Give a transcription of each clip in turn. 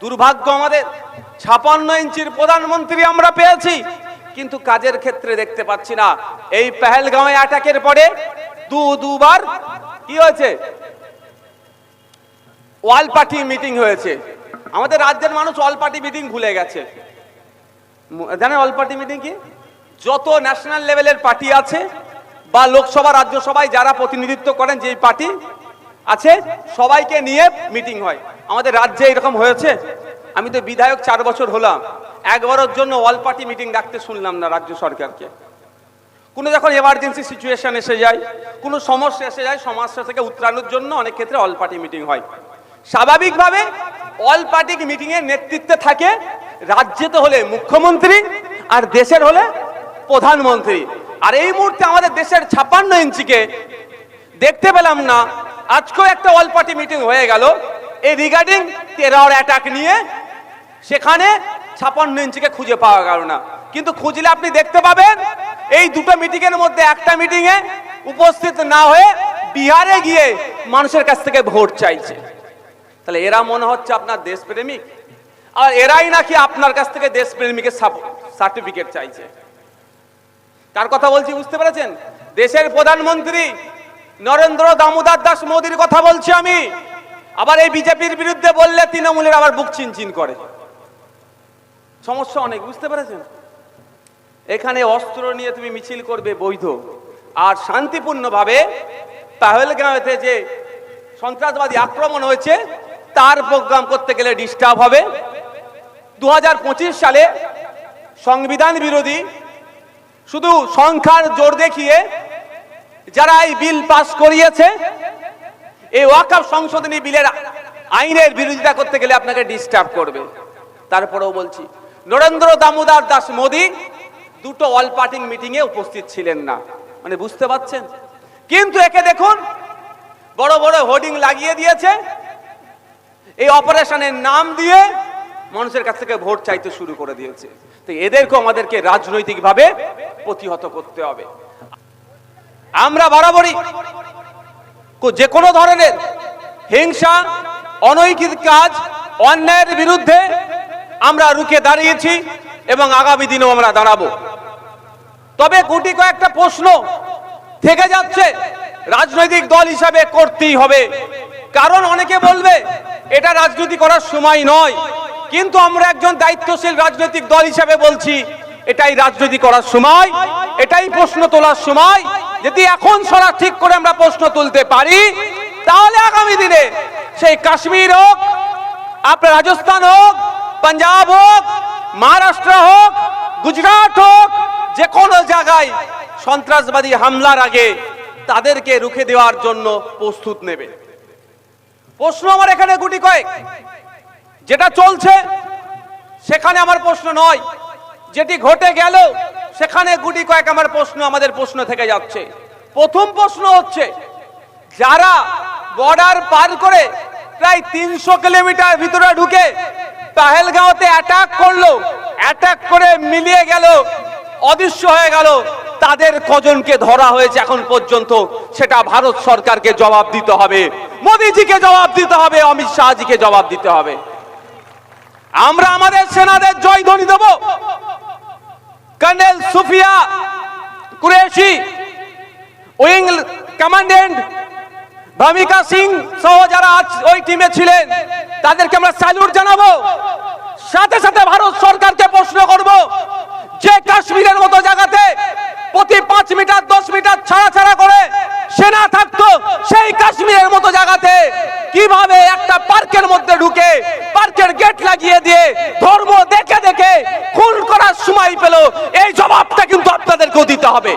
দুর্ভাগ্য আমাদের। ছাপান্ন ইঞ্চির প্রধানমন্ত্রী আমরা পেয়েছি, কিন্তু কাজের ক্ষেত্রে দেখতে পাচ্ছি না। এই পেহেলগাঁওয়ে অ্যাটাকের পরে দু দুবার কি হয়েছে? ওয়াল পার্টি মিটিং হয়েছে। আমাদের রাজ্যের মানুষ অল পার্টি মিটিং ভুলে গেছে। জানেন অল পার্টি মিটিং কি? যত ন্যাশনাল লেভেলের পার্টি আছে বা লোকসভা, রাজ্যসভায় যারা প্রতিনিধিত্ব করেন, যেই পার্টি আছে, সবাইকে নিয়ে মিটিং হয়। আমাদের রাজ্যে এরকম হয়েছে? আমি তো বিধায়ক চার বছর হলাম। একবারের জন্য অল পার্টি মিটিং ডাকতে শুনলাম না রাজ্য সরকারকে। কোনো যখন এমার্জেন্সি সিচুয়েশন এসে যায়, কোনো সমস্যা এসে যায় সমস্যা থেকে উত্তরানোর জন্য অনেক ক্ষেত্রে অল পার্টি মিটিং হয়। স্বাভাবিকভাবে অল পার্টি মিটিং এর নেতৃত্বে থাকে? রাজ্যে তো হলে মুখ্যমন্ত্রী আর দেশের হলে প্রধানমন্ত্রী। আর এই মুহূর্তে আমাদের দেশের ছাপ্পান্ন ইঞ্চিকে দেখতে পেলাম না। আজকেও একটা অল পার্টি মিটিং হয়ে গেল। এই রিগার্ডিং টেরর অ্যাটাক নিয়ে, সেখানে ছাপান্ন ইঞ্চিকে খুঁজে পাওয়া গেল না। কিন্তু খুঁজলে আপনি দেখতে পাবেন, এই দুটো মিটিং এর মধ্যে একটা মিটিং এ উপস্থিত না হয়ে বিহারে গিয়ে মানুষের কাছ থেকে ভোট চাইছে। তাহলে এরা মনে হচ্ছে আপনার দেশপ্রেমিক? আর এরাই নাকি আপনার কাছ থেকে দেশপ্রেমিকের সার্টিফিকেট চাইছে? কার কথা বলছি বুঝতে পেরেছেন? দেশের প্রধানমন্ত্রী নরেন্দ্র দামোদর দাস মোদীর কথা বলছি আমি। আবার এই বিজেপির বিরুদ্ধে বললে তৃণমূলের আবার বুক চিনচিন করে। সমস্যা অনেক, বুঝতে পেরেছেন? এখানে অস্ত্র নিয়ে তুমি মিছিল করবে বৈধ। আর শান্তিপূর্ণভাবে পাহেলগাঁওতে যে সন্ত্রাসবাদী আক্রমণ হয়েছে, তার প্রোগ্রাম করতে গেলে ডিস্টার্ব হবে। দু হাজার পঁচিশ সালে সংবিধান বিরোধী শুধু সংখ্যার জোর দেখিয়ে যারা এই বিল পাস করিয়েছে এই ওয়াকাফ সংশোধনী বিলের আইনের বিরোধিতা করতে গেলে আপনাকে ডিস্টার্ব করবে। তারপরেও বলছি, নরেন্দ্র দামোদর দাস মোদী দুটো অল পার্টি মিটিং এ উপস্থিত ছিলেন না। মানে বুঝতে পারছেন? কিন্তু একে দেখুন, বড় বড় হোর্ডিং লাগিয়ে দিয়েছে। এই অপারেশনের নাম দিয়ে মানুষের কাছ থেকে ভোট চাইতে শুরু করে দিয়েছে। তো এদেরকেও আমাদেরকে রাজনৈতিকভাবে প্রতিহত করতে হবে। আমরা বরাবরই যে কোনো ধরনের হিংসা অনৈতিক কাজ, অন্যায়ের বিরুদ্ধে আমরা রুখে দাঁড়িয়েছি এবং আগামী দিনেও আমরা দাঁড়াবো। তবে গুটি কয়েকটা প্রশ্ন থেকে যাচ্ছে, রাজনৈতিক দল হিসাবে করতেই হবে। কারণ অনেকে বলবে, এটা রাজনীতি করার সময় নয়। কিন্তু আমরা একজন দায়িত্বশীল রাজনৈতিক দল হিসাবে বলছি, এটাই রাজনীতি করার সময়, এটাই প্রশ্ন তোলার সময় যদি এখন সরা ঠিক করে আমরা প্রশ্ন তুলতে পারি, তাহলে আগামী দিনে সেই কাশ্মীর হোক, আপনার রাজস্থান হোক, পাঞ্জাব হোক, মহারাষ্ট্র হোক, গুজরাট হোক, যে কোনো জায়গায় সন্ত্রাসবাদী হামলার আগে তাদেরকে রুখে দেওয়ার জন্য প্রস্তুত নেবে। প্রশ্ন আমার এখানে গুটি কয়েক। যেটা চলছে, সেখানে আমার প্রশ্ন নয়। যেটি ঘটে গেল সেখানে গুটি কয়েক আমার প্রশ্ন, আমাদের প্রশ্ন থেকে যাচ্ছে। প্রথম প্রশ্ন হচ্ছে, যারা বর্ডার পার করে প্রায় তিনশো কিলোমিটার ভিতরে ঢুকে পাহেলগাঁওতে অ্যাটাক করল অ্যাটাক করে মিলিয়ে গেল, অদৃশ্য হয়ে গেল, তাদের কজনকে ধরা হয়েছে এখন পর্যন্ত, সেটা ভারত সরকারকে জবাব দিতে হবে। মোদিজিকে জবাব দিতে হবে, অমিত শাহজিকে জবাব দিতে হবে। আমরা আমাদের সেনাদের জয় জয়ধ্বনি দেব। Colonel Sofiya Qureshi wing commandant Bhumika Singh সহ যারা আজ- ওই টিমে ছিলেন তাদেরকে আমরা স্যালুট জানাব সাথে সাথে ভারত সরকারকে প্রশ্ন করব যে কাশ্মীরের মতো জায়গাতে প্রতি পাঁচ মিটার দশ মিটার ছাড়া ছাড়া করে সেনা থাকতো সেই কাশ্মীরের মতো জায়গাতে কীভাবে একটা পার্কের মধ্যে ঢুকে, পার্কের গেট লাগিয়ে দিয়ে ধর্ম দেখে দেখে খুন করার সময় পেল এই জবাবটা আপনাদেরকেও দিতে হবে।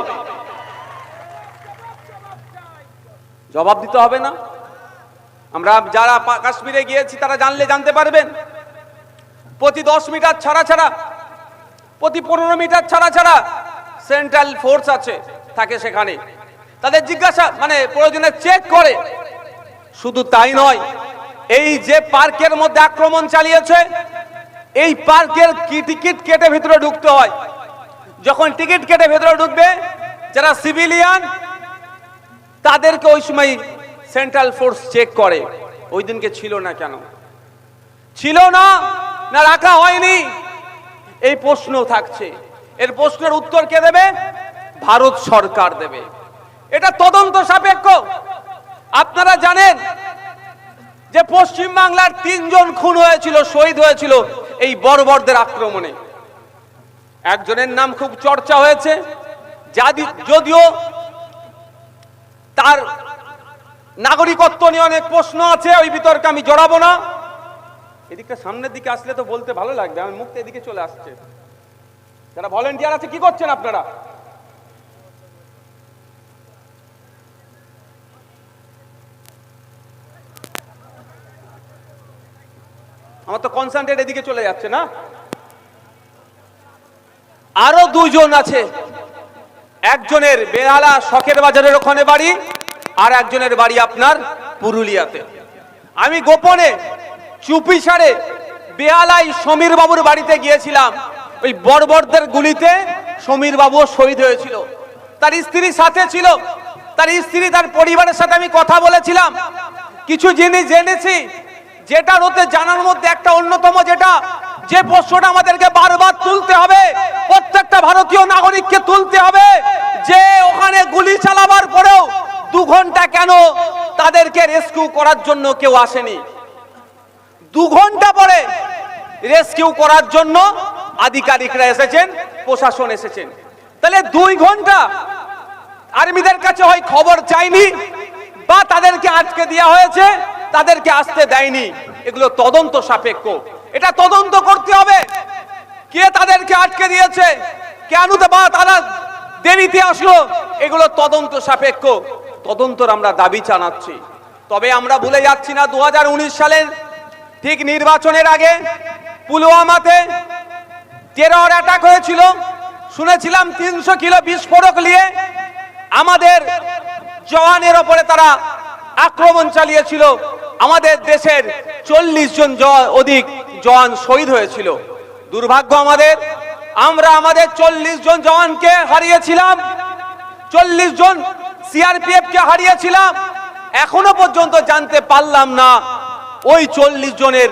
জবাব দিতে হবে না? আমরা যারা কাশ্মীরে গিয়েছি, তারা জানলে জানতে পারবেন। প্রতি দশ মিটার ছাড়া ছাড়া, প্রতি পনেরো মিটার ছাড়া ছাড়া সেন্ট্রাল ফোর্স আছে, থাকে সেখানে। তাদের জিজ্ঞাসা মানে প্রয়োজনে চেক করে। শুধু তাই নয়, এই যে পার্কের মধ্যে আক্রমণ চালিয়েছে, এই পার্কের কি টিকিট কেটে ভিতরে ঢুকতে হয়? যখন টিকিট কেটে ভেতরে ঢুকবে, যারা সিভিলিয়ান, তাদেরকে ওই সময় সেন্ট্রাল ফোর্স চেক করে। ওই দিনকে ছিল না কেন? ছিল না না রাখা হয়নি। এই প্রশ্ন থাকছে। এর প্রশ্নের উত্তর কে দেবে? ভারত সরকার দেবে। এটা তদন্ত সাপেক্ষ। আপনারা জানেন যে পশ্চিম বাংলার তিনজন খুন হয়েছিল, শহীদ হয়েছিল এই বর্বরদের আক্রমণে। একজনের নাম খুব চর্চা হয়েছে যদিও তার নাগরিকত্ব নিয়ে অনেক প্রশ্ন আছে, ওই বিতর্কে আমি জড়াবো না। এদিকটা সামনের দিকে আসলে তো বলতে ভালো লাগবে, আমার মুখটা এদিকে চলে আসছে। যারা ভলেন্টিয়ার আছে, কি করছেন আপনারা? আমার তো কনসেন্ট্রেট এদিকে চলে যাচ্ছে না? আরও দুজন আছে। একজনের বেহালা শখের বাজারের ওখানে বাড়ি, আর একজনের বাড়ি আপনার পুরুলিয়াতে। আমি গোপনে চুপি সারে বেহালাই সমীর বাবুর বাড়িতে গিয়েছিলাম। ওই বর্বরদের গুলিতে সমীর বাবুও শহীদ হয়েছিল। তার স্ত্রী সাথে ছিল। তার স্ত্রী তার পরিবারের সাথে আমি কথা বলেছিলাম। কিছু জিনিস জেনেছি। যেটার ওতে জানার মধ্যে একটা অন্যতম যেটা যে প্রশ্নটা আমাদেরকে বারবার তুলতে হবে, প্রত্যেকটা ভারতীয় নাগরিককে তুলতে হবে যে ওখানে গুলি চালাবার পরেও দু ঘণ্টা কেন তাদেরকে রেস্কিউ করার জন্য কেউ আসেনি? দু ঘণ্টা পরে রেস্কিউ করার জন্য আধিকারিকরা এসেছেন, প্রশাসন এসেছেন। তাহলে দুই ঘণ্টা আর্মিদের কাছে হয় খবর চাইনি বা তাদেরকে আটকে দেওয়া হয়েছে, তাদেরকে আসতে দেয়নি। এগুলো তদন্ত সাপেক্ষ। এটা তদন্ত করতে হবে। কে তাদেরকে আটকে দিয়েছে? কেন বা তারা দেরিতে আসলো? এগুলো তদন্ত সাপেক্ষ। তদন্তর আমরা দাবি জানাচ্ছি। তবে আমরা ভুলে যাচ্ছি না দু সালের ঠিক নির্বাচনের আগে পুলওয়ামাতে টেরর অ্যাটাক হয়েছিল। শুনেছিলাম তিনশো কিলো বিস্ফোরক নিয়ে আমাদের জওয়ানের ওপরে তারা আক্রমণ চালিয়েছিল। আমাদের দেশের চল্লিশ জন অধিক জওয়ান শহীদ হয়েছিল। দুর্ভাগ্য আমাদের, আমরা আমাদের চল্লিশ জন জওয়ানকে হারিয়েছিলাম। চল্লিশ জন সিআরপিএফ কে হারিয়েছিলাম। এখনও পর্যন্ত জানতে পারলাম না, ওই চল্লিশ জনের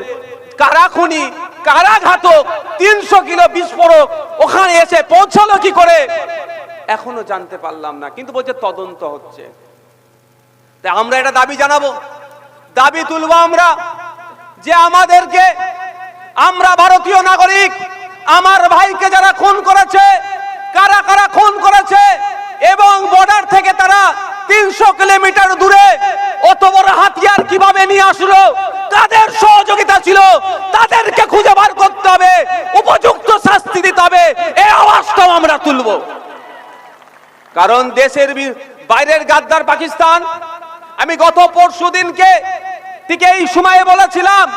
কারা খুনি, কারা ঘাতক, তিনশো কিলো বিস্ফোরক, ওখানে এসে পৌঁছালো কি করে? এখনও জানতে পারলাম না, কিন্তু বলছে তদন্ত হচ্ছে। আমরা এটা দাবি জানাব। দাবি তুলবো আমরা যে আমাদেরকে আমরা ভারতীয় নাগরিক, আমার ভাইকে যারা খুন করেছে, কারা কারা খুন করেছে, এবং বর্ডার থেকে তারা তিনশো কিলোমিটার দূরে অত বড় হাতিয়ার কীভাবে নিয়ে আসলো, কাদের সহযোগিতা ছিল, তাদেরকে খুঁজে বার করতে হবে, উপযুক্ত শাস্তি দিতে হবে, এই আওয়াজটাও আমরা তুলবো। কারণ দেশের বাইরের গাদ্দার পাকিস্তান, আমি গত পরশু দিনকে থেকে এই সময়ে বলেছিলাম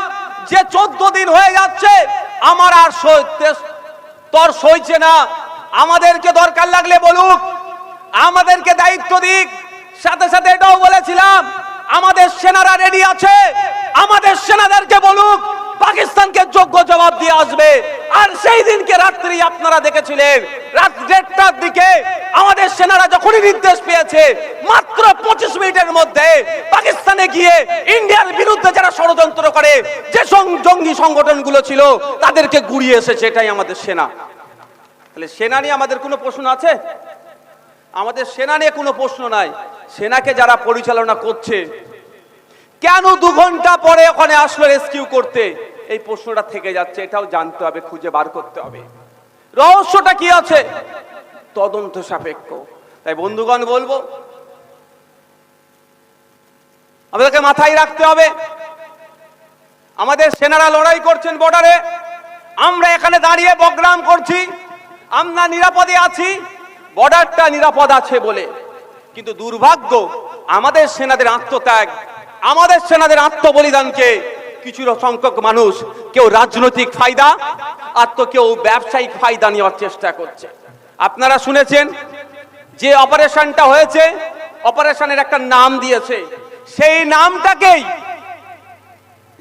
যে চোদ্দ দিন হয়ে যাচ্ছে, আমার আর তর সইছে না। আমাদেরকে দরকার লাগলে বলুক, আমাদেরকে দায়িত্ব দিক। সাথে সাথে এটাও বলেছিলাম, আমাদের সেনারা রেডি আছে। আমাদের সেনাদেরকে বলুক, পাকিস্তানকে যোগ্য জবাব দিয়ে আসবে। আর সেই দিনকে রাত্রি আপনারা দেখেছিলেন। রাত দেড়টার দিকে আমাদের সেনারা যখনই নির্দেশ পেয়েছে, মাত্র পঁচিশ মিনিটের মধ্যে পাকিস্তানে গিয়ে ইন্ডিয়ার বিরুদ্ধে যারা ষড়যন্ত্র করে, যে জঙ্গি সংগঠনগুলো ছিল, তাদেরকে গুড়িয়ে এসেছে, এটাই আমাদের সেনা। তাহলে সেনা নিয়ে আমাদের কোনো প্রশ্ন আছে? আমাদের সেনা নিয়ে কোনো প্রশ্ন নাই। সেনাকে যারা পরিচালনা করছে কেন দু ঘণ্টা পরে ওখানে আসলো রেস্কিউ করতে? এই প্রশ্নটা থেকে যাচ্ছে, এটাও জানতে হবে, খুঁজে বার করতে হবে। রহস্যটা কি আছে? তদন্ত সাপেক্ষ। তাই বন্ধুগণ বলব, আমাদেরকে মাথায় রাখতে হবে, আমাদের সেনারা লড়াই করছেন বর্ডারে আমরা এখানে দাঁড়িয়ে বগ্রাম করছি, আমরা নিরাপদে আছি বর্ডারটা নিরাপদ আছে বলে। কিন্তু দুর্ভাগ্য, আমাদের সেনাদের আত্মত্যাগ আমাদের সেনাদের আত্মবলিদানকে কিছু সংখ্যক মানুষ, কেউ রাজনৈতিক ফায়দা আর তো কেউ ব্যবসায়িক ফায়দা নেওয়ার চেষ্টা করছে। আপনারা শুনেছেন যে অপারেশনটা হয়েছে, অপারেশনের একটা নাম দিয়েছে। সেই নামটাকেই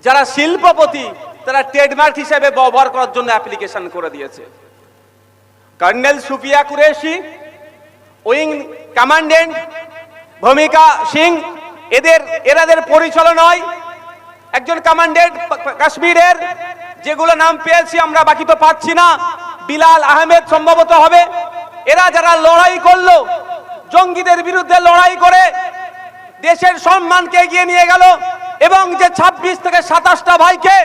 যারা শিল্পপতি, তারা ট্রেডমার্ক হিসেবে ব্যবহার করার জন্য অ্যাপ্লিকেশন করে দিয়েছে। Colonel Sofiya Qureshi, wing commandant Bhumika Singh এদের এরাদের পরিচালনায় একজন কমান্ডেন্ট কাশ্মীরের, যেগুলো নাম পেয়েছি আমরা, বাকি তো পাচ্ছি না। বিলাল আহমেদ সম্ভবত হবে। এরা যারা লড়াই করল, জঙ্গিদের বিরুদ্ধে লড়াই করে, দেশের সম্মানকে এগিয়ে নিয়ে গেল, এবং যে ২৬ থেকে সাতাশটা ভাইকে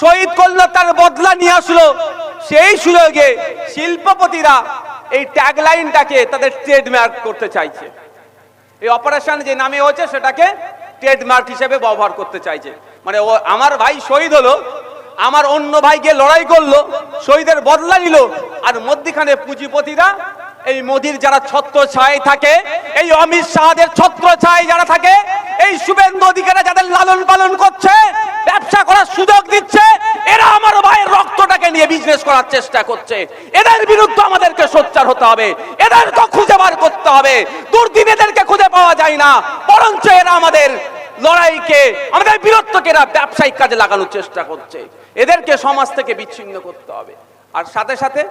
শহীদ করল, তার বদলা নিয়ে আসলো, সেই সুযোগে শিল্পপতিরা এই ট্যাগলাইনটাকে তাদের ট্রেডমার্ক করতে চাইছে। এই অপারেশন যে নামে হয়েছে সেটাকে ট্রেডমার্ক হিসেবে ব্যবহার করতে চাইছে। মানে ও আমার ভাই শহীদ হলো, আমার অন্য ভাই গিয়ে লড়াই করল, শহীদের বদলা নিল, আর মধ্যখানে পুঁজিপতিরা এই মোদির যারা ছত্র ছায় থাকে, এই অমিত শাহদের ছত্র ছায় যারা থাকে, এই শুভেন্দু অধিকারা যাদের লালন পালন করছে, ব্যবসা করার সুযোগ দিচ্ছে, এরা আমার ভাইয়ের রক্তটাকে নিয়ে বিজনেস করার চেষ্টা করছে। এদের বিরুদ্ধে আমাদেরকে সোচ্চার হতে হবে। এদের তো খুঁজে বার করতে হবে। দুর্দিন এদেরকে খুঁজে পাওয়া যায় না। বরঞ্চ এরা আমাদের লড়াইকে, আমাদের বীরত্বকে এরা ব্যবসায়িক কাজে লাগানোর চেষ্টা করছে। এদেরকে সমাজ থেকে বিচ্ছিন্ন করতে হবে। আর সাথে সাথে